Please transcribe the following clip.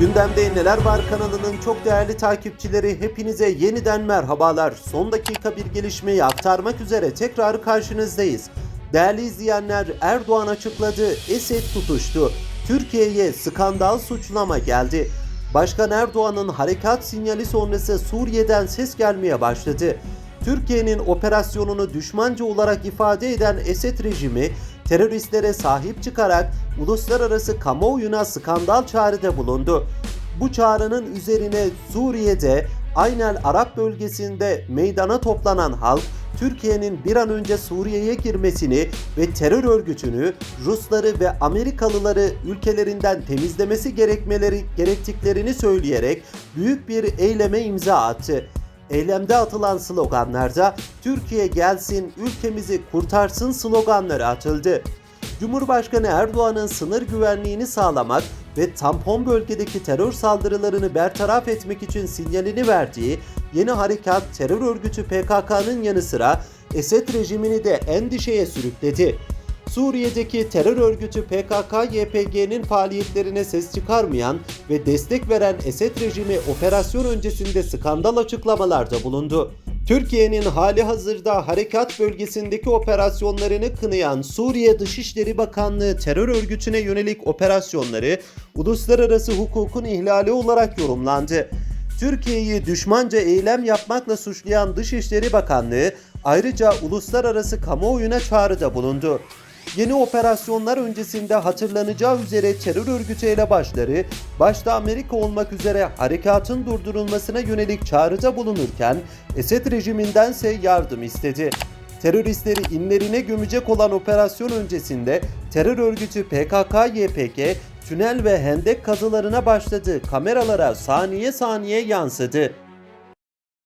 Gündemde Neler Var kanalının çok değerli takipçileri hepinize yeniden merhabalar. Son dakika bir gelişmeyi aktarmak üzere tekrar karşınızdayız. Değerli izleyenler Erdoğan açıkladı, Esed tutuştu. Türkiye'ye skandal suçlama geldi. Başkan Erdoğan'ın harekat sinyali sonrası Suriye'den ses gelmeye başladı. Türkiye'nin operasyonunu düşmanca olarak ifade eden Esed rejimi teröristlere sahip çıkarak uluslararası kamuoyuna skandal çağrıda bulundu. Bu çağrının üzerine Suriye'de Aynel Arap bölgesinde meydana toplanan halk Türkiye'nin bir an önce Suriye'ye girmesini ve terör örgütünü Rusları ve Amerikalıları ülkelerinden temizlemesi gerekmeleri gerektiklerini söyleyerek büyük bir eyleme imza attı. Eylemde atılan sloganlarda Türkiye gelsin, ülkemizi kurtarsın sloganları atıldı. Cumhurbaşkanı Erdoğan'ın sınır güvenliğini sağlamak ve tampon bölgedeki terör saldırılarını bertaraf etmek için sinyalini verdiği yeni harekat terör örgütü PKK'nın yanı sıra Esed rejimini de endişeye sürükledi. Suriye'deki terör örgütü PKK-YPG'nin faaliyetlerine ses çıkarmayan ve destek veren Esed rejimi operasyon öncesinde skandal açıklamalarda bulundu. Türkiye'nin hali hazırda harekat bölgesindeki operasyonlarını kınayan Suriye Dışişleri Bakanlığı terör örgütüne yönelik operasyonları uluslararası hukukun ihlali olarak yorumlandı. Türkiye'yi düşmanca eylem yapmakla suçlayan Dışişleri Bakanlığı ayrıca uluslararası kamuoyuna çağrıda bulundu. Yeni operasyonlar öncesinde hatırlanacağı üzere terör örgütü elebaşları başta Amerika olmak üzere harekatın durdurulmasına yönelik çağrıda bulunurken Esed rejimindense yardım istedi. Teröristleri inlerine gömecek olan operasyon öncesinde terör örgütü PKK-YPG tünel ve hendek kazılarına başladı. Kameralara saniye saniye yansıdı.